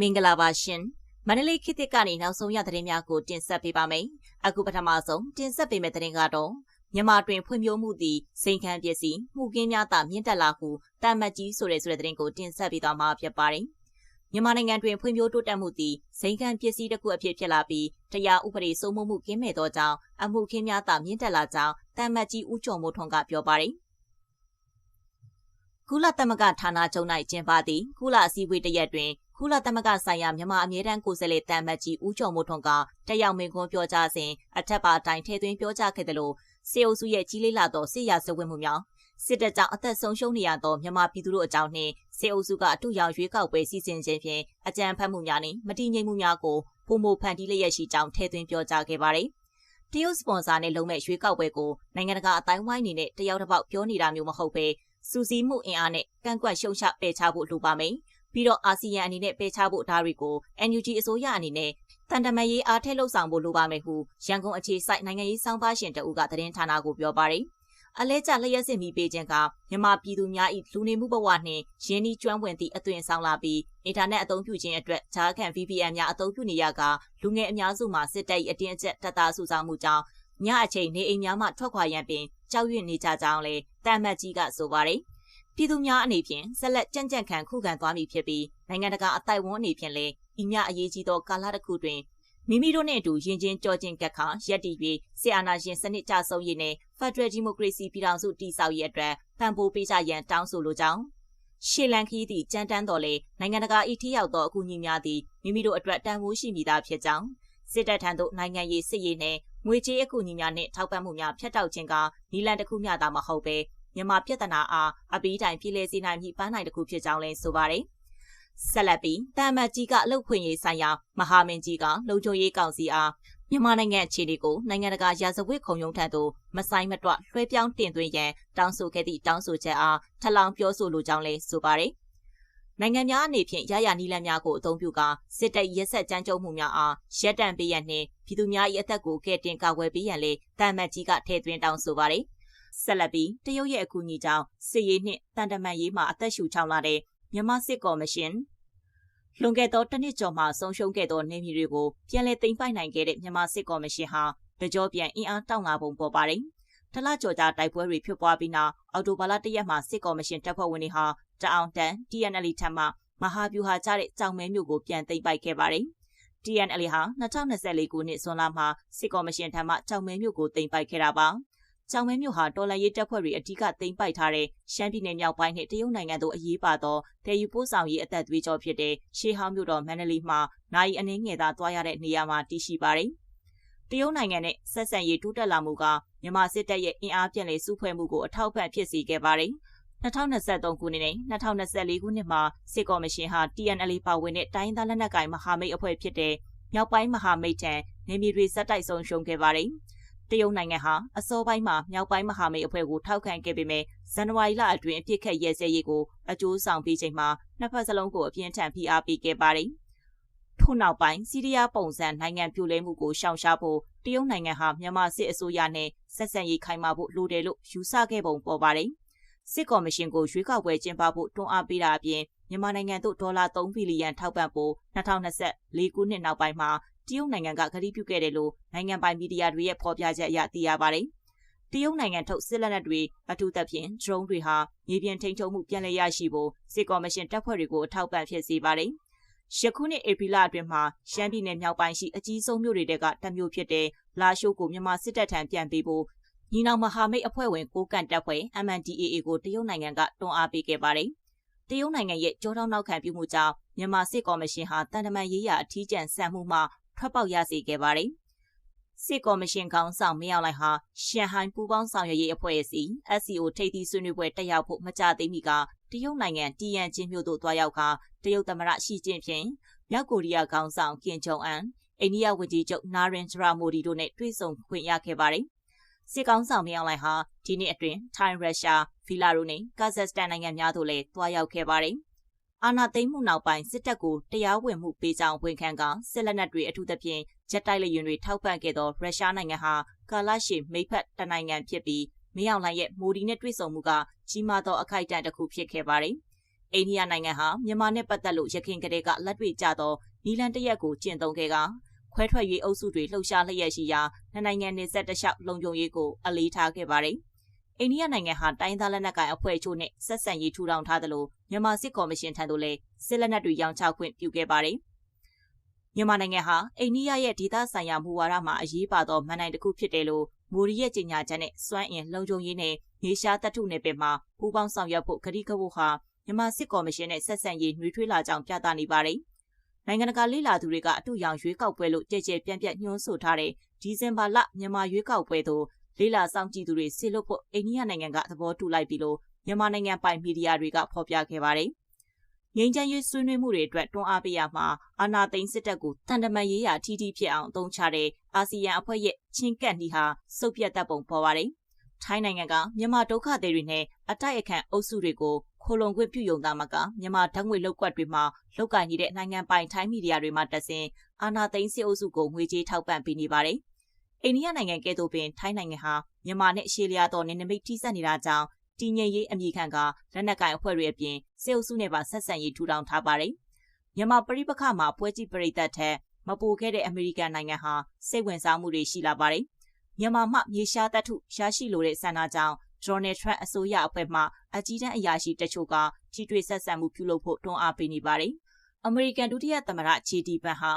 မင်္ဂလာပါရှင်မန္တလေးခေတ်သစ်ကနေနောက်ဆုံးရသတင်းများကိုတင်ဆက်ပေးပါမယ်အခုပထမဆုံးတင်ဆက်ပေးမယ့်သတင်းကတော့မြန်မာတွင်ဖွံ့ဖြိုးမှုသည်စိန်ခံပစ္စည်းမှုကင်းများသာမြင့်တက်လာဟုတာမတ်ကြီးဆိုတဲ့ဆိုတဲ့သတင်းကိုတင်ဆက်ပေးသွားမှာဖြစ်ပါတယ်မြန်မာနိုင်ငံတွင်ဖွံ့ဖြိုးတိုးတက်မှုသည်စိန်ခံပစ္စည်းတစ်ခုအဖြစ်ဖြစ်လာပြီးတရားဥပဒေစိုးမိုးမှုကင်းမဲ့သောကြောင့်အမှုခင်းများသာမြင့်တက်လာကြောင်းတာမတ်ကြီးဦးကျော်မိုးထွန်းကပြောပါတယ်ကုလသမဂ္ဂဌာနချုပ်၌ကျင်းပသည့်ကုလအစည်းအဝေးတရက်တွင် ကုလသမဂ္ဂဆိုင်ရာမြန်မာအမြဲတမ်းကိုယ်စားလှယ်တမ်မတ်ကြီးဦးကျော်မိုးထွန်းကတက်ရောက်မင်ခွန်းပြောကြားစဉ်အထက်ပါတိုင်းထဲသွင်းပြောကြားခဲ့တယ်လို့စေအုပ်စုရဲ့ကြီးလေးလာသောစစ်ရာဇဝတ်မှုများစစ်တပ်ကြောင့်အသက်ဆုံးရှုံးနေရသောမြန်မာပြည်သူတို့အကြောင်းနှင့်စေအုပ်စုကအထူးရောင်ရွေးကောက်ပွဲစီစဉ်ခြင်းဖြင့်အကြံဖတ်မှုများနှင့်မတည်ငြိမ်မှုများကိုပုံမဖန်တီးလျက်ရှိကြောင်းထဲသွင်းပြောကြားခဲ့ပါတယ်။တရုတ်စပွန်ဆာနဲ့လုံမဲ့ရွေးကောက်ပွဲကိုနိုင်ငံတကာအတိုင်းဝိုင်းနေနဲ့တယောက်တစ်ပေါက်ပြောနေတာမျိုးမဟုတ်ပဲစူးစီးမှုအင်အားနဲ့ကန့်ကွက်ရှုံချပယ်ချဖို့လိုပါမယ်။ ပြီးတော့အာဆီယံအနေနဲ့ပယ်ချဖို့ဒါတွေကို NUG အစိုးရအနေနဲ့တန်တမရေးအားထည့်လှုပ်ဆောင်ဖို့လိုပါမယ်ဟုရန်ကုန်အခြေစိုက်နိုင်ငံရေးစောင့်ပါရှင်တဦးကသတင်းဌာနကိုပြောပါတယ်။အလဲကျလျက်စစ်မိပေးခြင်းကမြန်မာပြည်သူများ၏လူနေမှုဘဝနှင့်ရင်းနှီးကျွမ်းဝင်သည့်အသွင်ဆောင်လာပြီးအင်တာနက်အသုံးပြုခြင်းအတွက်ဂျားခံ VPN များအသုံးပြုနေရကလူငယ်အများစုမှာစစ်တပ်၏အတင်းအကျပ်တပ်သားစုဆောင်မှုကြောင့်ညအချိန်နေအိမ်များမှထွက်ခွာရန်ပင်ကြောက်ရွံ့နေကြကြောင်းလည်းတမ်မတ်ကြီးကဆိုပါတယ်။ ပြည်သူများအနေဖြင့်ဆက်လက်ကြံ့ကြံ့ခံခုခံသွားမည်ဖြစ်ပြီးနိုင်ငံတကာအသိုက်ဝန်းအနေဖြင့်လည်းဤမြအရေးကြီးသောကာလတစ်ခုတွင်မိမိတို့နှင့်အတူယဉ်ကျေးကြောကျင်ကက်ခါရက်တည်ပြီးဆီအာနာရှင်စနစ်ကြဆုံးရေးနဲ့ဖက်ဒရယ်ဒီမိုကရေစီပြည်ထောင်စုတည်ဆောက်ရေးအတွက်ပံ့ပိုးပေးကြရန်တောင်းဆိုလိုကြောင်းရှေလန်ခီးသည့်ကြမ်းတမ်းတော်လေနိုင်ငံတကာဤထိရောက်သောအကူအညီများသည်မိမိတို့အတွက်တန်ဖိုးရှိမိသားဖြစ်ကြောင်းစစ်တပ်ထံသို့နိုင်ငံရေးစစ်ရေးနှင့်ငွေကြေးအကူအညီများနှင့်ထောက်ပံ့မှုများဖျက်တောက်ခြင်းကနီလန်တစ်ခုမျှသာမဟုတ်ပဲ မြန်မာပြည်ထနာအားအပီးတိုင်ပြည်လဲစေနိုင်ပြီးပန်းနိုင်တစ်ခုဖြစ်ကြောင်းလည်းဆိုပါတယ်။ဆက်လက်ပြီးတာမတ်ကြီးကအလုတ်ခွင့်ရေးဆိုင်ရာမဟာမင်းကြီးကလုံခြုံရေးကောင်စီအားမြန်မာနိုင်ငံအခြေအနေကိုနိုင်ငံတကာရာဇဝတ်ခုံရုံးထံသို့မဆိုင်မတွလွှဲပြောင်းတင်သွင်းရန်တောင်းဆိုခဲ့သည့်တောင်းဆိုချက်အားထလောင်ပြောဆိုလိုကြောင်းလည်းဆိုပါတယ်။နိုင်ငံများအနေဖြင့်ရရနီလန်များကိုအသုံးပြုကာစစ်တပ်ရက်ဆက်ကြမ်းကြုတ်မှုများအားရပ်တန့်ပေးရန်နှင့်ပြည်သူများ၏အသက်ကိုကယ်တင်ကာကွယ်ပေးရန်လေတာမတ်ကြီးကထည့်သွင်းတောင်းဆိုပါတယ် ဆက်လက်ပြီးတရုတ်ရဲ့အကူအညီကြောင့်စစ်ရေးနှင့်တန်တမန်ရေးမှာအသက်ရှူချောင်းလာတဲ့မြန်မာစစ်ကော်မရှင်လွန်ခဲ့သောတစ်နှစ်ကျော်မှဆုံးရှုံးခဲ့သောနေမြေတွေကိုပြန်လည်သိမ်းပိုက်နိုင်ခဲ့တဲ့မြန်မာစစ်ကော်မရှင်ဟာတကြောပြန်အင်အားတောင်းလာပုံပေါ်ပါတယ်။တလကျော်ကြာတိုက်ပွဲတွေဖြစ်ပွားပြီးနောက်အော်တိုဘာလတရက်မှာစစ်ကော်မရှင်တပ်ဖွဲ့ဝင်တွေဟာတအောင်တန် TNL ထံမှမဟာဗျူဟာကျတဲ့ကြောင်မဲမျိုးကိုပြန်သိမ်းပိုက်ခဲ့ပါတယ်။ TNL ဟာ2024ခုနှစ်ဇွန်လမှာစစ်ကော်မရှင်ထံမှကြောင်မဲမျိုးကိုသိမ်းပိုက်ခဲ့တာပါ။ ကြောင်မဲမြို့ဟာတော်လန်ရေးတပ်ဖွဲ့တွေအဓိကသိမ်းပိုက်ထားတဲ့ရှမ်းပြည်နယ်မြောက်ပိုင်းနဲ့တရုတ်နိုင်ငံတို့အရေးပါသောတည်ယူပို့ဆောင်ရေးအသက်သွေးကြောဖြစ်တဲ့ရှေးဟောင်းမြို့တော်မန္တလေးမှာနိုင်အနှင်းငယ်သာတွားရတဲ့နေရာမှာတည်ရှိပါတယ်။တရုတ်နိုင်ငံနဲ့ဆက်ဆံရေးတိုးတက်လာမှုကမြန်မာစစ်တပ်ရဲ့အင်အားပြန့်လေစုဖွဲ့မှုကိုအထောက်အပံ့ဖြစ်စေခဲ့ပါတယ်။2023ခုနှစ်နဲ့2024ခုနှစ်မှာစစ်ကော်မရှင်ဟာ TNL ပါဝင်တဲ့တိုင်းသားလက်နက်ကိုင်မဟာမိတ်အဖွဲ့ဖြစ်တဲ့မြောက်ပိုင်းမဟာမိတ်ထံနေမြေတွေစက်တိုက်ဆုံးရှုံးခဲ့ပါတယ်။တ ရုတ်နိုင်ငံဟာအစောပိုင်းမှာမြောက်ပိုင်းမဟာမိတ်အဖွဲ့ကိုထောက်ခံခဲ့ပေမဲ့ဇန်နဝါရီလအတွင်းအပြစ်ခတ်ရဲစဲရေးကိုအကျိုးဆောင်ပြီးချိန်မှာနှစ်ဖက်စလုံးကိုအပြင်းထန်ဖိအားပေးခဲ့ပါတယ်။ထို့နောက်ပိုင်းစီးရီးယားပုံစံနိုင်ငံပြိုလဲမှုကိုရှောင်ရှားဖို့တရုတ်နိုင်ငံဟာမြန်မာစစ်အစိုးရနဲ့ဆက်ဆံရေးခိုင်မာဖို့လိုတယ်လို့ယူဆခဲ့ပုံပေါ်ပါတယ်။စစ်ကော်မရှင်ကိုရွေးကောက်ပွဲကျင်းပဖို့တွန်းအားပေးတာအပြင်မြန်မာနိုင်ငံသို့ဒေါ်လာ3ဘီလီယံထောက်ပံ့ဖို့2024ခုနှစ်နောက်ပိုင်းမှာ တရုတ်နိုင်ငံကကတိပြုခဲ့တယ်လို့နိုင်ငံပိုင်မီဒီယာတွေရဲ့ဖော်ပြချက်အရသိရပါတယ်။တရုတ်နိုင်ငံထုတ်စစ်လက်နက်တွေအထူးသဖြင့် drone တွေဟာမြေပြင်ထိန်းချုပ်မှုပြန်လည်ရရှိဖို့စစ်ကော်မရှင်တပ်ဖွဲ့တွေကိုအထောက်ပံ့ဖြစ်စေပါတယ်။ယခုနှစ်ဧပြီလအတွင်းမှာရှမ်းပြည်နယ်မြောက်ပိုင်းရှိအကြီးဆုံးမြို့တွေကတမျိုးဖြစ်တဲ့လာရှိုးကိုမြန်မာစစ်တပ်ထံပြန်ပေးဖို့ညီနောင်မဟာမိတ်အဖွဲ့ဝင်ကိုကန်တပ်ဖွဲ့ MNDAA ကိုတရုတ်နိုင်ငံကတွန်းအားပေးခဲ့ပါတယ်။တရုတ်နိုင်ငံရဲ့ကြောထောက်နောက်ခံပြုမှုကြောင့်မြန်မာစစ်ကော်မရှင်ဟာတန်တမန်ရေးရာအထီးကျန်ဆန်မှုမှ ထွက်ပေါက်ရစေခဲ့ပါတယ်။စစ်ကော်မရှင်ခေါင်းဆောင်မင်းအောင်လှိုင်ဟာရှန်ဟိုင်းပူးပေါင်းဆောင်ရွက်ရေးအဖွဲ့အစည်း SCO ထိပ်သီးဆွေးနွေးပွဲတက်ရောက်ဖို့မကြသေးမီကတရုတ်နိုင်ငံတီယန်ချင်းမြို့သို့သွားရောက်ခါတရုတ်သမ္မတရှီကျင့်ဖျင်မြောက်ကိုရီးယားခေါင်းဆောင်ကင်ဂျုံအန်အိန္ဒိယဝန်ကြီးချုပ်နာရင်ဂျရာမိုဒီတို့နဲ့တွေ့ဆုံခွင့်ရခဲ့ပါတယ်။စစ်ကောင်းဆောင်မင်းအောင်လှိုင်ဟာဒီနေ့အတွင်းထိုင်းရုရှားဖီလာရိုနဲ့ကာဇက်စတန်နိုင်ငံများသို့လည်းတွားရောက်ခဲ့ပါတယ်။ အာဏာသိမ်းမှုနောက်ပိုင်းစစ်တပ်ကိုတရားဝင်မှုပေးကြောင်းဝန်ခံကစစ်လက်နက်တွေအထူးသဖြင့်ဂျက်တိုက်လေယာဉ်တွေထောက်ပံ့ခဲ့သောရုရှားနိုင်ငံဟာကာလရှည်မိဖက်တနိုင်ငံဖြစ်ပြီးမင်းအောင်လှိုင်ရဲ့မိုဒီနဲ့တွေ့ဆုံမှုကကြီးမားသောအခိုက်အတန့်တစ်ခုဖြစ်ခဲ့ပါတယ်။အိန္ဒိယနိုင်ငံဟာမြန်မာနဲ့ပတ်သက်လို့ရခိုင်ကလေးကလက်တွေ့ကြသောနီလန်တရက်ကိုကျင့်သုံးခဲ့ကခွဲထွက်ရေးအုပ်စုတွေလှုပ်ရှားလျက်ရှိရာနှစ်နိုင်ငံနေဆက်တလျှောက်လုံခြုံရေးကိုအလေးထားခဲ့ပါတယ်။ အိန္ဒိယနိုင်ငံဟာတိုင်းသားလက်နက်ကိုင်အဖွဲ့ချို့နဲ့ဆက်ဆံရေးထူထောင်ထားသလိုမြန်မာစစ်ကော်မရှင်ထံသို့လည်းစစ်လက်နက်တွေရောင်းချခွင့်ပြုခဲ့ပါတယ်။မြန်မာနိုင်ငံဟာအိန္ဒိယရဲ့ဒေသဆိုင်ရာမူဝါဒမှာအရေးပါသောမန်နိုင်တစ်ခုဖြစ်တယ်လို့မိုရီရဲ့ကြေညာချက်နဲ့စွမ်းအင်လုံခြုံရေးနဲ့နေရှားတပ်ထုနယ်ပယ်မှာပူးပေါင်းဆောင်ရွက်ဖို့ကတိကဝတ်ဟာမြန်မာစစ်ကော်မရှင်နဲ့ဆက်ဆံရေးနှွေးထွေးလာကြောင်းပြသနေပါတယ်။နိုင်ငံတကာလေးလာသူတွေကအတူရောင်ရွေးကောက်ပွဲလို့ကြဲကြဲပြန့်ပြန့်ညွှန်းဆိုထားတဲ့ဒီဇင်ဘာလမြန်မာရွေးကောက်ပွဲသို့ လေးလာဆောင်ကြည့်သူတွေဆီလို့ဖို့အိန္ဒိယနိုင်ငံကသဘောတူလိုက်ပြီလို့မြန်မာနိုင်ငံပိုင်မီဒီယာတွေကဖော်ပြခဲ့ပါတယ်။ငိမ့်ချမ်းရေးဆွေးနွေးမှုတွေအတွက်တွန်းအားပေးရမှာအာနာသိန်းစစ်တပ်ကိုတန်တမန်ရေးရာထီးထီးဖြစ်အောင်အသုံးချတဲ့အာဆီယံအဖွဲ့ရဲ့ချင်းကပ်နီဟာစုပ်ပြတ်တတ်ပုံပေါ်ပါတယ်။ထိုင်းနိုင်ငံကမြန်မာဒုက္ခသည်တွေနဲ့အတိုက်အခံအုပ်စုတွေကိုခိုလုံခွင့်ပြုယုံသားမကမြန်မာဓာတ်ငွေလောက်ကွက်တွေမှာလောက်ကင်နေတဲ့နိုင်ငံပိုင်ထိုင်းမီဒီယာတွေမှာတဆင်အာနာသိန်းစစ်အုပ်စုကိုငွေကြေးထောက်ပံ့ပေးနေပါတယ်။ အိန္ဒိယနိုင်ငံကဲ့သို့ပင်ထိုင်းနိုင်ငံဟာမြန်မာနဲ့ရှေးလျားသောနေနမိတ်ထိစပ်နေတာကြောင့်တည်ငြိမ်ရေးအမိခံကလက်နက်ကင်အဖွဲ့တွေအပြင်စစ်အုပ်စုနဲ့ပါဆက်ဆံရေးထူထောင်ထားပါတယ်။မြန်မာပြည်ပခါမှာပွဲကြည့်ပရိသတ်ထက်မပိုခဲ့တဲ့အမေရိကန်နိုင်ငံဟာစိတ်ဝင်စားမှုတွေရှိလာပါတယ်။မြန်မာမှမြေရှားတပ်ထုရရှိလိုတဲ့ဆန္ဒကြောင့်ဒေါ်နယ်ထရန့်အစိုးရအဖွဲ့မှအကြီးတန်းအရာရှိတချို့ကထိတွေ့ဆက်ဆံမှုပြုလုပ်ဖို့တွန်းအားပေးနေပါတယ်။အမေရိကန်ဒုတိယသမ္မတဂျေဒီဘန်ဟာ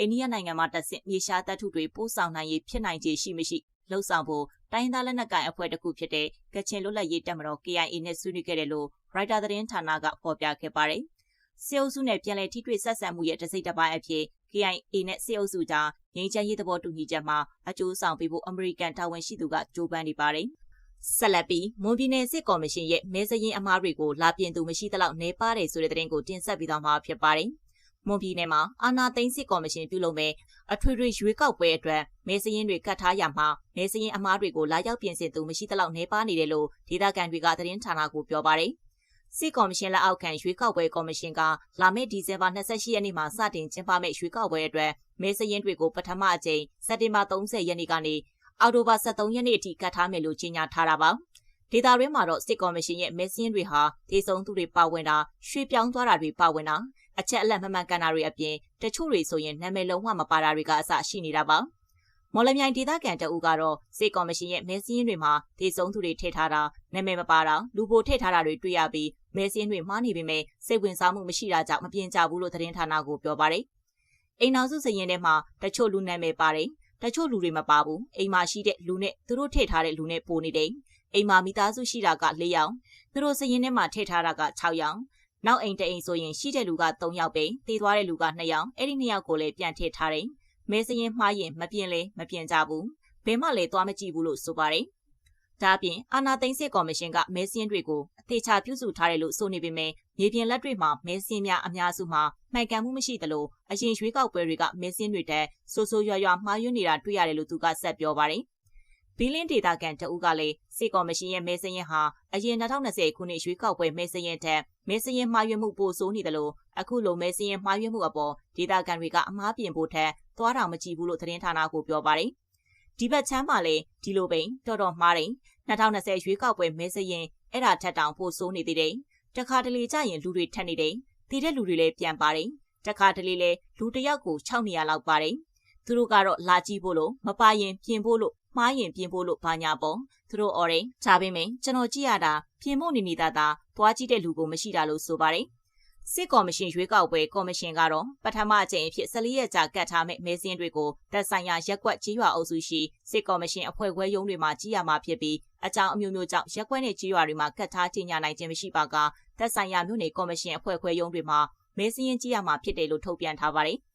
အိန္ဒိယနိုင်ငံမှာတက်ဆင့်မြေရှားတပ်ထုတွေပို့ဆောင်နိုင်ရေးဖြစ်နိုင်ခြေရှိမရှိလှုံ့ဆော်ဖို့တိုင်းသားလက်နက်ကိုင်အဖွဲ့တစ်ခုဖြစ်တဲ့ကချင်လွတ်လပ်ရေးတပ်မတော် KIA နဲ့ဆွေးနွေးခဲ့တယ်လို့ရိုက်တာသတင်းဌာနကဖော်ပြခဲ့ပါတယ်။စေအုပ်စုနဲ့ပြန်လည်ထိတွေ့ဆက်ဆံမှုရဲ့တစိမ့်တစ်ပိုင်းအဖြစ် KIA နဲ့စေအုပ်စုကြားငြိမ်းချမ်းရေးသဘောတူညီချက်မှာအကျိုးဆောင်ပေးဖို့အမေရိကန်တာဝန်ရှိသူကကြိုးပမ်းနေပါတယ်။ဆက်လက်ပြီးမွန်ပြည်နယ်စစ်ကော်မရှင်ရဲ့မဲစရင်အမားတွေကိုလာပြင်သူမရှိသလောက်နေပါတယ်ဆိုတဲ့သတင်းကိုတင်ဆက်ပြီးတော့မှာဖြစ်ပါတယ်။ မွန်ပြည်နယ်မှာအာနာသိန်းစစ်ကော်မရှင်ပြုလုပ်မဲ့အထွေထွေရွေးကောက်ပွဲအတွက်မဲစရင်တွေကတ်ထားရမှာမဲစရင်အမားတွေကိုလာရောက်ပြင်ဆင်သူမရှိသလောက်နေပါနေတယ်လို့ဒေသခံတွေကသတင်းဌာနကိုပြောပါတယ်။စစ်ကော်မရှင်လက်အောက်ခံရွေးကောက်ပွဲကော်မရှင်ကလာမယ့်ဒီဇင်ဘာ28ရက်နေ့မှာစတင်ကျင်းပမယ့်ရွေးကောက်ပွဲအတွက်မဲစရင်တွေကိုပထမအကြိမ်စက်တင်ဘာ30ရက်နေ့ကနေအော်တိုဘာ23ရက်နေ့အထိကတ်ထားမယ်လို့ကြေညာထားတာပါ။ဒေတာရင်းမှာတော့စစ်ကော်မရှင်ရဲ့မဲစင်းတွေဟာဒေဆုံးသူတွေပါဝင်တာရွှေ့ပြောင်းသွားတာတွေပါဝင်တာ အချက်အလက်မမှန်ကန်တာတွေအပြင်တချို့တွေဆိုရင်နာမည်လုံးဝမပါတာတွေကအစရှိနေတာပါ။မော်လမြိုင်ဒေသခံတအူကတော့စစ်ကော်မရှင်ရဲ့မဲစင်းတွေမှာဒေဆုံးသူတွေထည့်ထားတာနာမည်မပါတာလူပိုထည့်ထားတာတွေတွေ့ရပြီးမဲစင်းတွေမှားနေပေမဲ့စိတ်ဝင်စားမှုမရှိတာကြောင့်မပြင်ကြဘူးလို့သတင်းဌာနကိုပြောပါတယ်။အိမ်နောက်စုစရင်ထဲမှာတချို့လူနာမည်ပါတယ်တချို့လူတွေမပါဘူးအိမ်မှာရှိတဲ့လူနဲ့သူတို့ထည့်ထားတဲ့လူနဲ့ပိုနေတယ်အိမ်မှာမိသားစုရှိတာက၄ယောက်သူတို့စရင်ထဲမှာထည့်ထားတာက6ယောက် နောက်အိမ်တအိမ်ဆိုရင်ရှိတဲ့လူက3ယောက်ပဲတည်သွားတဲ့လူက2ယောက်အဲ့ဒီ2ယောက်ကိုလည်းပြန်ထည့်ထားတယ်မဲစရင်မှားရင်မပြင်းလဲမပြင်းကြဘူးဘယ်မှလည်းသွားမကြည့်ဘူးလို့ဆိုပါတယ်ဒါအပြင်အာနာသိန်းစစ်ကော်မရှင်ကမဲစင်းတွေကိုအသေးချာပြုစုထားတယ်လို့ဆိုနေပေမဲ့မြေပြင်လက်တွေ့မှာမဲစင်းများအများစုမှာမှန်ကန်မှုမရှိသလိုအရင်ရွေးကောက်ပွဲတွေကမဲစင်းတွေတက်ဆိုးဆိုးရွားရွားမှားယွင်းနေတာတွေ့ရတယ်လို့သူကဆက်ပြောပါတယ်။ ဘီလင်းဒေတာကန်တအူးကလည်းစစ်ကော်မရှင်ရဲ့မဲစရင်ဟာအရင်2020ခုနှစ်ရွေးကောက်ပွဲမဲစရင်တက်မဲစရင်မှားယွင်းမှုပိုဆိုးနေတယ်လို့အခုလိုမဲစရင်မှားယွင်းမှုအပေါ်ဒေတာကန်တွေကအမားပြင်ဖို့ထက်သွားတောင်မကြည့်ဘူးလို့သတင်းဌာနကိုပြောပါတယ်။ဒီဘက်ချမ်းမှာလည်းဒီလိုပိန်တော်တော်မှားတယ်2020ရွေးကောက်ပွဲမဲစရင်အဲ့ဒါထက်တောင်ပိုဆိုးနေသေးတယ်တခါတလေကြရင်လူတွေထက်နေတယ်တည်တဲ့လူတွေလည်းပြန်ပါတယ်တခါတလေလည်းလူတယောက်ကို6နေရလောက်ပါတယ်သူတို့ကတော့လာကြည့်ဖို့လို့မပါရင်ပြင်ဖို့လို့ မှားရင်ပြင်ဖို့လို့ဘာညာပေါ့သူတို့အော်တယ်ဒါပေမဲ့ကျွန်တော်ကြည့်ရတာပြင်ဖို့နေနေတာသာသွားကြည့်တဲ့လူကိုမရှိတာလို့ဆိုပါတယ်စစ်ကော်မရှင်ရွေးကောက်ပွဲကော်မရှင်ကတော့ပထမအကြိမ်အဖြစ်14ရက်ကြာကတ်ထားမဲ့မဲစင်းတွေကိုတပ်ဆိုင်ရာရက်ကွက်ကြီးရွာအုပ်စုရှိစစ်ကော်မရှင်အဖွဲ့ခွဲရုံးတွေမှာကြီးရမှာဖြစ်ပြီးအကြောင်းအမျိုးမျိုးကြောင့်ရက်ကွက်နဲ့ကြီးရွာတွေမှာကတ်ထားကြေညာနိုင်ခြင်းမရှိပါကတပ်ဆိုင်ရာမြို့နယ်ကော်မရှင်အဖွဲ့ခွဲရုံးတွေမှာမဲစင်းကြီးရမှာဖြစ်တယ်လို့ထုတ်ပြန်ထားပါတယ်။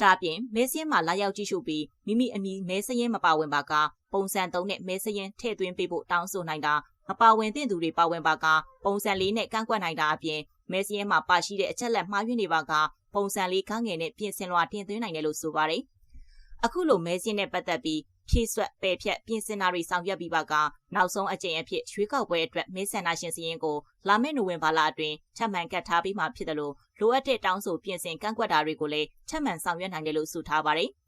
ဒါပြင်မဲစင်းမှာလာရောက်ကြည့်ရှုပြီးမိမိအမည်မဲစင်းမပါဝင်ပါကပုံစံသုံးနဲ့မဲစင်းထည့်သွင်းပေးဖို့တောင်းဆိုနိုင်တာမပါဝင်သင့်သူတွေပါဝင်ပါကပုံစံလေးနဲ့ကန့်ကွက်နိုင်တာအပြင်မဲစင်းမှာပါရှိတဲ့အချက်လက်မှားယွင်းနေပါကပုံစံလေးခန်းငယ်နဲ့ပြင်ဆင်လွှာတင်သွင်းနိုင်တယ်လို့ဆိုပါတယ်။အခုလိုမဲစင်းနဲ့ပတ်သက်ပြီး ဖြည့်ဆွက်ပယ်ဖြတ်ပြင်ဆင်တာတွေဆောင်ရွက်ပြီးပါကနောက်ဆုံးအကြိမ်အဖြစ်ရွေးကောက်ပွဲအတွက်မဲဆန္ဒရှင်စည်းကိုလာမယ့်နိုဝင်ဘာလအတွင်းချက်မှန်ကတ်ထားပြီးမှဖြစ်တယ်လို့လိုအပ်တဲ့တောင်းဆိုပြင်ဆင်ကန့်ကွက်တာတွေကိုလည်းချက်မှန်ဆောင်ရွက်နိုင်တယ်လို့ဆိုထားပါတယ်။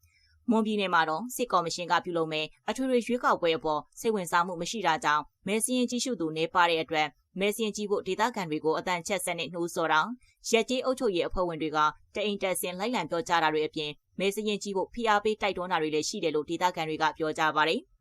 မွန်ပြည်နယ်မှာတော့စစ်ကော်မရှင်ကပြုလုပ်မဲ့အထွေထွေရွေးကောက်ပွဲအပေါ်စိတ်ဝင်စားမှုမရှိတာကြောင့်မဲစင်းကြီးစုသူနေပါတဲ့အတွက်မဲစင်းကြီးဖို့ဒေသခံတွေကိုအတန်ချက်ဆက်နဲ့နှိုးဆော်တာရက်ကြီးအုပ်ချုပ်ရေးအဖွဲ့ဝင်တွေကတအိမ်တက်ဆင်လိုက်လံပြောကြတာတွေအပြင်မဲစင်းကြီးဖို့ဖိအားပေးတိုက်တွန်းတာတွေလည်းရှိတယ်လို့ဒေသခံတွေကပြောကြပါတယ်။